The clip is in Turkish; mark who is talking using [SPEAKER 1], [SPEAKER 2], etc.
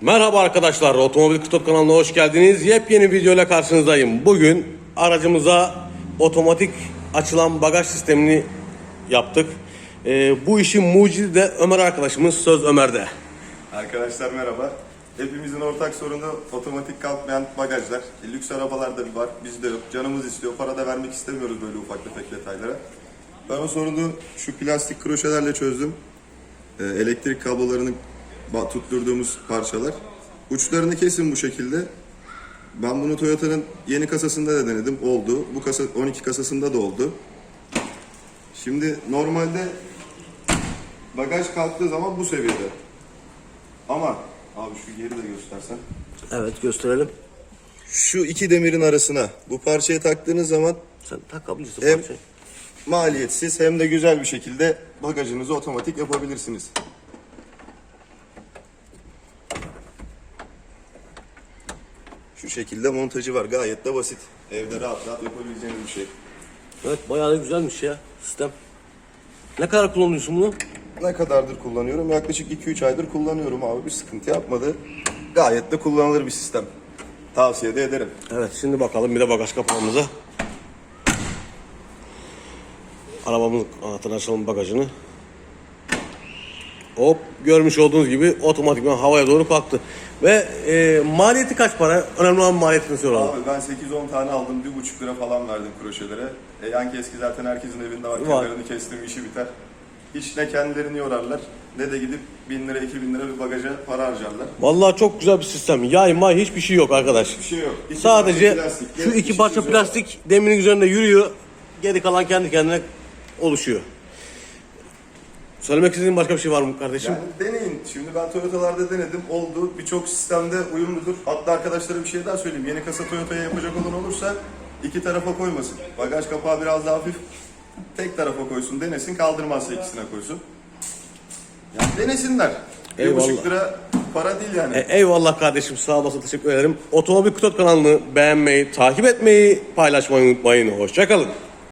[SPEAKER 1] Merhaba arkadaşlar, Otomobil Kutot kanalına hoş geldiniz. Yepyeni videoyla karşınızdayım. Bugün aracımıza otomatik açılan bagaj sistemini yaptık. Ee, bu işin mucidi de Ömer arkadaşımız, söz Ömer'de.
[SPEAKER 2] Arkadaşlar merhaba. Hepimizin ortak sorunu otomatik kalkmayan bagajlar. E, Lüks arabalarda var, bizde yok. Canımız istiyor, para da vermek istemiyoruz böyle ufak tefek detaylara. Ben o sorunu şu plastik kroşelerle çözdüm. E, elektrik kablolarını tutturduğumuz parçalar. Uçlarını kesin bu şekilde. Ben bunu Toyota'nın yeni kasasında da denedim. Oldu. Bu kasa 12 kasasında da oldu. Şimdi normalde bagaj kalktığı zaman bu seviyede. Ama abi şu yeri de göstersen.
[SPEAKER 1] Evet, gösterelim.
[SPEAKER 2] Şu iki demirin arasına bu parçayı taktığınız zaman
[SPEAKER 1] Sen takabilirsin
[SPEAKER 2] Hem-
[SPEAKER 1] parçayı.
[SPEAKER 2] maliyetsiz hem de güzel bir şekilde bagajınızı otomatik yapabilirsiniz. Şu şekilde montajı var. Gayet de basit. Evde rahat rahat yapabileceğiniz bir şey.
[SPEAKER 1] Evet, bayağı da güzelmiş ya sistem. Ne kadar kullanıyorsun bunu?
[SPEAKER 2] Ne kadardır kullanıyorum? Yaklaşık 2-3 aydır kullanıyorum abi. Bir sıkıntı yapmadı. Gayet de kullanılır bir sistem. Tavsiye de ederim.
[SPEAKER 1] Evet, şimdi bakalım bir de bagaj kapağımıza. Arabamızın anahtarını açalım bagajını. Hop görmüş olduğunuz gibi otomatikman havaya doğru kalktı. Ve e, maliyeti kaç para? Önemli olan maliyetini soralım.
[SPEAKER 2] Abi ben 8-10 tane aldım. 1,5 lira falan verdim kroşelere. E, yan keski zaten herkesin evinde var. Kenarını kestim işi biter. Hiç ne kendilerini yorarlar ne de gidip 1000 lira 2000 lira bir bagaja para harcarlar.
[SPEAKER 1] Vallahi çok güzel bir sistem. Yay may hiçbir şey yok arkadaş.
[SPEAKER 2] Bir şey yok. İki
[SPEAKER 1] Sadece
[SPEAKER 2] plastik,
[SPEAKER 1] şu iki parça
[SPEAKER 2] güzel.
[SPEAKER 1] plastik demirin üzerinde yürüyor. Geri kalan kendi kendine oluşuyor. Söylemek istediğin başka bir şey var mı kardeşim?
[SPEAKER 2] Yani deneyin. Şimdi ben Toyota'larda denedim. Oldu. Birçok sistemde uyumludur. Hatta arkadaşlara bir şey daha söyleyeyim. Yeni kasa Toyota'ya yapacak olan olursa iki tarafa koymasın. Bagaj kapağı biraz daha hafif. Tek tarafa koysun. Denesin. Kaldırmazsa ikisine koysun. Yani denesinler. Bir buçuk lira para değil yani.
[SPEAKER 1] E, eyvallah kardeşim sağ olasın teşekkür ederim. Otomobil Kutot kanalını beğenmeyi, takip etmeyi, paylaşmayı unutmayın. Hoşçakalın.